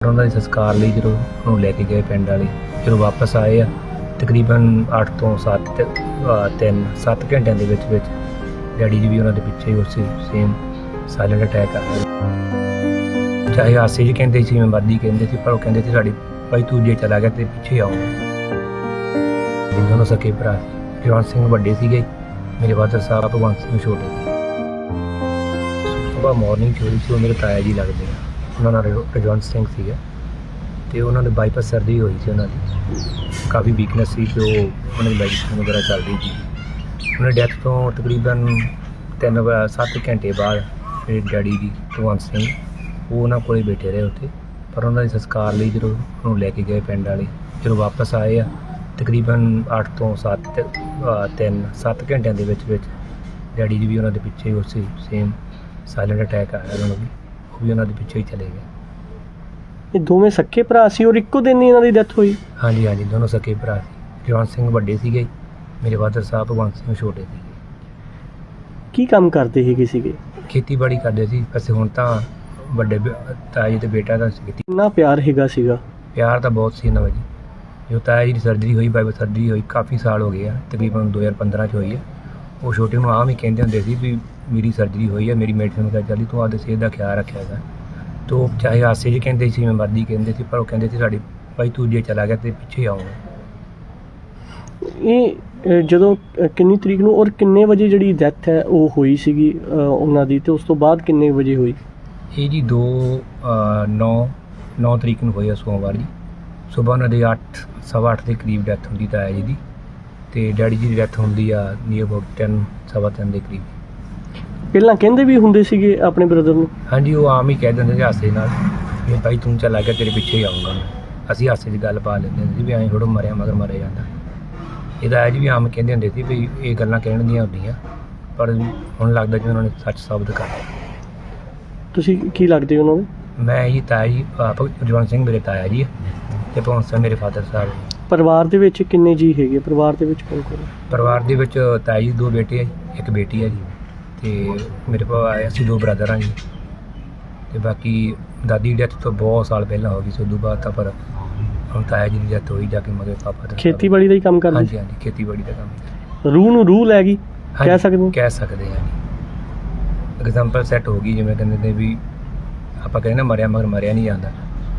ਉਹਨਾਂ ਦੇ ਸੰਸਕਾਰ ਲਈ ਜਦੋਂ ਉਹਨੂੰ ਲੈ ਕੇ ਗਏ ਪਿੰਡ ਵਾਲੇ, ਜਦੋਂ ਵਾਪਸ ਆਏ ਆ, ਤਕਰੀਬਨ 8 ਤੋਂ 7 3 7 ਘੰਟਿਆਂ ਦੇ ਵਿੱਚ ਵਿੱਚ ਡੈਡੀ ਜੀ ਵੀ ਉਹਨਾਂ ਦੇ ਪਿੱਛੇ ਹੀ ਉਸੇ ਸੇਮ ਸਾਇਲੈਂਟ ਅਟੈਕ ਆ ਗਏ ਚਾਹੇ ਆਸੇ ਜੀ ਕਹਿੰਦੇ ਸੀ ਮੈਂ ਮਰਦੀ ਕਹਿੰਦੇ ਸੀ, ਪਰ ਉਹ ਕਹਿੰਦੇ ਸੀ, ਸਾਡੀ ਭਾਈ ਤੂੰ ਜੇ ਚਲਾ ਗਿਆ ਤੇ ਪਿੱਛੇ ਆਉਂਗਾ ਇਹ ਦੋਨੋਂ ਸਕੇ ਭਰਾ ਜਵਾਨ ਸਿੰਘ ਵੱਡੇ ਸੀਗੇ। ਮੇਰੇ ਫਾਦਰ ਸਾਹਿਬ, ਭਗਵੰਤ ਸਿੰਘ ਛੋਟੇ ਸੀ। ਸਵੇਰ ਮਾਰਨਿੰਗ ਚੋਰੀ ਸੀ, ਉਹ ਮੇਰੇ ਤਾਇਆ ਜੀ ਲੱਗਦੇ ਆ। ਉਹਨਾਂ ਨਾਲ ਰਜਵੰਤ ਸਿੰਘ ਸੀਗਾ। ਤੇ ਉਹਨਾਂ ਦੇ ਬਾਈਪਾਸ ਸਰਜਰੀ ਹੋਈ ਸੀ ਉਹਨਾਂ ਦੀ। ਕਾਫੀ ਵੀਕਨੈਸ ਸੀ ਤੇ ਉਹ ਉਹਨਾਂ ਦੀ ਮੈਡੀਸਨ ਵਗੈਰਾ ਚੱਲ ਰਹੀ ਸੀ। ਉਹਨਾਂ ਡੈਥ ਤੋਂ ਤਕਰੀਬਨ 3 7 ਘੰਟੇ ਬਾਅਦ ਮੇਰੇ ਡੈਡੀ ਜੀ ਭਗਵੰਤ ਸਿੰਘ ਉਹ ਉਹਨਾਂ ਕੋਲੇ ਬੈਠੇ ਰਹੇ ਉੱਥੇ। ਪਰ ਉਹਨਾਂ ਦੇ ਸੰਸਕਾਰ ਲਈ ਜਦੋਂ ਉਹਨੂੰ ਲੈ ਕੇ ਗਏ ਪਿੰਡ ਵਾਲੇ, ਜਦੋਂ ਵਾਪਸ ਆਏ ਆ, ਤਕਰੀਬਨ 8 ਤੋਂ 7 3 7 ਘੰਟਿਆਂ ਦੇ ਵਿੱਚ ਵਿੱਚ ਡੈਡੀ ਜੀ ਵੀ ਉਹਨਾਂ ਦੇ ਪਿੱਛੇ ਹੀ ਉਸੇ ਸੇਮ ਸਾਇਲੈਂਟ ਅਟੈਕ ਆਇਆ ਉਹਨਾਂ ਨੂੰ। ਵੀ ਉਹ ਵੀ ਉਹਨਾਂ ਦੇ ਪਿੱਛੇ ਹੀ ਚਲੇ ਗਏ। ਇਹ ਦੋਵੇਂ ਸੱਕੇ ਭਰਾ ਸੀ ਔਰ ਇੱਕੋ ਦਿਨ ਹੀ ਇਹਨਾਂ ਦੀ ਡੈਥ ਹੋਈ? ਹਾਂਜੀ ਹਾਂਜੀ ਦੋਨੋਂ ਸਕੇ ਭਰਾ ਸੀ। ਜਵਾਨ ਸਿੰਘ ਵੱਡੇ ਸੀਗੇ ਮੇਰੇ ਫਾਦਰ ਸਾਹਿਬ ਭਗਵੰਤ ਸਿੰਘ ਛੋਟੇ ਸੀਗੇ। ਕੀ ਕੰਮ ਕਰਦੇ ਹੈਗੇ ਸੀਗੇ? ਖੇਤੀਬਾੜੀ ਕਰਦੇ ਸੀ। ਵੈਸੇ ਹੁਣ ਤਾਂ ਵੱਡੇ ਬ- ਜੀ ਤੇ ਬੇਟਾ ਦਾ ਸੀ। ਖੇਤੀ ਕਿੰਨਾ ਪਿਆਰ ਹੈਗਾ ਸੀਗਾ? ਪਿਆਰ ਤਾਂ ਬਹੁਤ ਸੀ ਇਹਨਾਂ ਵਿੱਚ। ਜੋ ਤਾਇਆ ਜੀ ਦੀ ਸਰਜਰੀ ਹੋਈ ਬਾਈ ਸਰਜਰੀ ਹੋਈ ਕਾਫੀ ਸਾਲ ਹੋ ਗਏ ਆ ਤਕਰੀਬਨ 2015 ਚ ਹੋਈ ਹੈ ਉਹ ਛੋਟੇ ਨੂੰ ਆਮ ਹੀ ਕਹਿੰਦੇ ਹੁੰਦੇ ਸੀ ਵੀ ਮੇਰੀ ਸਰਜਰੀ ਹੋਈ ਹੈ ਮੇਰੀ ਮੈਡੀਸਨ ਵਗੈਰਾ ਚੱਲੀ ਤੂੰ ਆਪਦੇ ਸਿਹਤ ਦਾ ਖਿਆਲ ਰੱਖਿਆ ਕਰ ਤੋ ਚਾਹੇ ਆਸੇ ਜੀ ਕਹਿੰਦੇ ਸੀ ਮੈਂ ਮਰਦੀ ਕਹਿੰਦੇ ਸੀ ਪਰ ਉਹ ਕਹਿੰਦੇ ਸੀ ਸਾਡੀ ਭਾਈ ਤੂੰ ਜੇ ਚਲਾ ਗਿਆ ਤੇ ਪਿੱਛੇ ਆਉਂਗਾ ਇਹ ਅਹ, ਜਦੋਂ ਅਹ, ਕਿੰਨੀ ਤਰੀਕ ਨੂੰ ਔਰ ਕਿੰਨੇ ਵਜੇ ਜਿਹੜੀ ਡੈਥ ਹੈ ਉਹ ਹੋਈ ਸੀਗੀ ਅਹ, ਉਹਨਾਂ ਦੀ ਤੇ ਉਸ ਤੋਂ ਬਾਅਦ ਕਿੰਨੇ ਵਜੇ ਹੋਈ? ਇਹ ਜੀ 2 9 9 ਤਰੀਕ ਨੂੰ ਹੋਈ ਆ ਸੋਮਵਾਰ ਜੀ। ਸਵੇਰ ਉਹਨਾਂ ਦੇ 8 ਸਵਾ ਅੱਠ ਦੇ ਕਰੀਬ ਡੈਥ ਹੁੰਦੀ ਤਾਂ ਹੈ ਜੀ ਦੀ ਤੇ ਡੈਡੀ ਜੀ ਦੀ ਡੈਥ ਹੁੰਦੀ ਆ ਨੀਅਰ ਅਬਾਊਟ 10 ਸਵਾ 10 ਦੇ ਕਰੀਬ। ਪਹਿਲਾਂ ਕਹਿੰਦੇ ਵੀ ਹੁੰਦੇ ਸੀਗੇ ਆਪਣੇ ਬ੍ਰਦਰ ਨੂੰ? ਹਾਂਜੀ ਉਹ ਆਮ ਹੀ ਕਹਿ ਦਿੰਦੇ ਸੀ ਹਾਸੇ ਨਾਲ ਵੀ ਭਾਈ ਤੂੰ ਚੱਲ ਗਿਆ ਤੇਰੇ ਪਿੱਛੇ ਹੀ ਆਉਂਗਾ ਅਸੀਂ ਹਾਸੇ 'ਚ ਗੱਲ ਪਾ ਲੈਂਦੇ ਸੀ ਵੀ ਐਂ ਥੋੜਾ ਮਰਿਆ ਮਗਰ ਮਰਿਆ ਜਾਂਦਾ। ਇਹਦਾ ਅੱਜ ਵੀ ਆਮ ਕਹਿੰਦੇ ਹੁੰਦੇ ਸੀ ਵੀ ਇਹ ਗੱਲਾਂ ਕਹਿਣ ਦੀਆਂ ਹੁੰਦੀਆਂ ਪਰ ਹੁਣ ਲੱਗਦਾ ਜਿਵੇਂ ਉਹਨਾਂ ਨੇ ਸੱਚ ਸਾਬਤ ਕਰ ਤੁਸੀਂ ਕੀ ਲੱਗਦੇ ਹੋ ਉਹਨਾਂ ਦੇ? ਮੈਂ ਜੀ ਤਾਇਆ ਜੀ ਆਪ ਜਵਾਨ ਸਿੰਘ ਮੇਰੇ ਤਾਇਆ ਜੀ ਤੇ ਭਗਵੰਤ ਸਿੰਘ ਮੇਰੇ ਫਾਦਰ ਸਾਹਿਬ। ਪਰਿਵਾਰ ਦੇ ਵਿੱਚ ਕਿੰਨੇ ਜੀ ਹੈਗੇ ਪਰਿਵਾਰ ਦੇ ਵਿੱਚ ਕੌਣ ਕੌਣ? ਪਰਿਵਾਰ ਦੇ ਵਿੱਚ ਤਾਇਆ ਜੀ ਦੋ ਬੇਟੇ ਆ ਜੀ, ਇੱਕ ਬੇਟੀ ਹੈ ਜੀ ਤੇ ਮੇਰੇ ਕੋਲ ਅਸੀਂ ਦੋ ਬ੍ਰਦਰ ਹਾਂ ਜੀ। ਤੇ ਬਾਕੀ ਦਾਦੀ ਡੈਥ ਤੋਂ ਬਹੁਤ ਸਾਲ ਪਹਿਲਾਂ ਹੋ ਗਈ ਸੀ ਉਦੋਂ ਬਾਅਦ ਤਾਂ ਪਰ ਹੁਣ ਤਾਇਆ ਜੀ ਦੀ ਡੈਥ ਹੋਈ ਜਾ ਕੇ ਮਗਰ ਪਾਪਾ ਦਾ ਖੇਤੀਬਾੜੀ ਦਾ ਹੀ ਕੰਮ ਕਰਦੇ ਹਾਂਜੀ ਹਾਂਜੀ ਖੇਤੀਬਾੜੀ ਦਾ ਕੰਮ ਸੀ ਰੂਹ ਨੂੰ ਰੂਹ ਲੈ ਗਈ? ਹਾਂਜੀ, ਕਹਿ ਸਕਦੇ ਹੋ? ਕਹਿ ਸਕਦੇ ਹਾਂ ਜੀ। ਐਗਜ਼ਾਮਪਲ ਸੈੱਟ ਹੋ ਗਈ ਜਿਵੇਂ ਕਹਿੰਦੇ ਨੇ ਵੀ ਆਪਾਂ ਕਹਿੰਦੇ ਨਾ ਮਰਿਆ ਮਗਰ ਮਰਿਆ ਨਹੀਂ ਜਾਂਦਾ।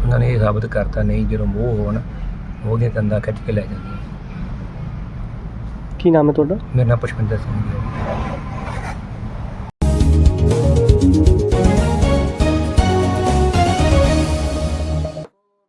ਉਹਨਾਂ ਨੇ ਇਹ ਸਾਬਤ ਕਰਤਾ ਨਹੀਂ ਜਦੋਂ ਮੋਹ ਹੋਣ ਮੋਹ ਦੀਆਂ ਤੰਦਾਂ ਖਿੱਚ ਕੇ ਲੈ ਜਾਂਦੀਆਂ ਕੀ ਨਾਮ ਹੈ ਤੁਹਾਡਾ? ਮੇਰਾ ਨਾਮ ਪੁਸ਼ਪਿੰਦਰ ਸਿੰਘ ਹੈ।